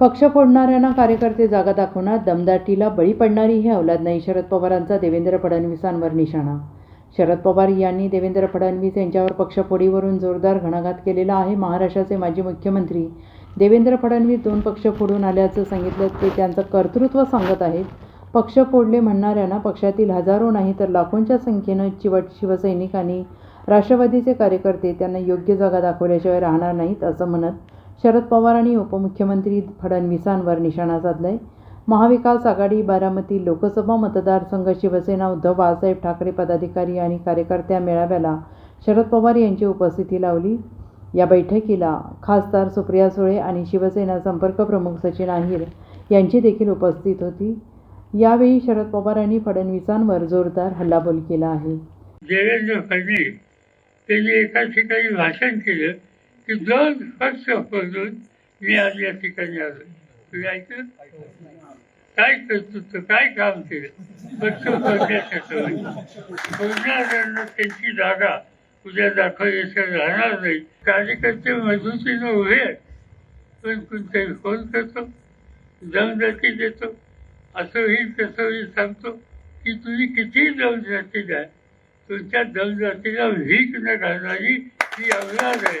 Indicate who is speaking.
Speaker 1: पक्ष फोडणाऱ्यांना कार्यकर्ते जागा दाखवणार दमदाटीला बळी पडणारी ही अवलाद नाही शरद पवारांचा देवेंद्र फडणवीसांवर निशाणा. शरद पवार यांनी देवेंद्र फडणवीस यांच्यावर पक्षफोडीवरून जोरदार घणाघात केलेला आहे. महाराष्ट्राचे माजी मुख्यमंत्री देवेंद्र फडणवीस दोन पक्ष फोडून आल्याचं सांगितलं ते त्यांचं कर्तृत्व सांगत आहेत. पक्ष फोडले म्हणणाऱ्यांना पक्षातील हजारो नाही तर लाखोंच्या संख्येनं चिवट शिवसैनिक आणि राष्ट्रवादीचे कार्यकर्ते त्यांना योग्य जागा दाखवल्याशिवाय राहणार नाहीत असं म्हणत शरद पवार आणि उपमुख्यमंत्री फडणवीसांवर निशाणा साधलाय. महाविकास आघाडी बारामती लोकसभा मतदारसंघ शिवसेना उद्धव बाळासाहेब ठाकरे पदाधिकारी आणि कार्यकर्त्या मेळाव्याला शरद पवार यांची उपस्थिती लावली. या बैठकीला खासदार सुप्रिया सुळे आणि शिवसेना संपर्क प्रमुख सचिन अहिर यांची देखील उपस्थित होती. यावेळी शरद पवारांनी फडणवीसांवर जोरदार हल्लाबोल केला आहे.
Speaker 2: देवेंद्र फडणवीस त्यांनी एका ठिकाणी भाषण केलं. की जर हर्ष पडून मी आज या ठिकाणी आलो. तुम्ही ऐकलं? काय कर्तृत्व काय काम केलं पक्ष पडण्यासाठी त्यांची जागा उद्या दाखवल्याशिवाय राहणार नाही. कार्यकर्ते मजबूतीनं उभे आहेत. पण कोणतरी फोन करतो दमदती देतो असं होईल तसं होईल सांगतो की तुम्ही किती दमदती द्या. तुमच्या दमदतीला व्हीक न घालणारी ही अवलाद आहे.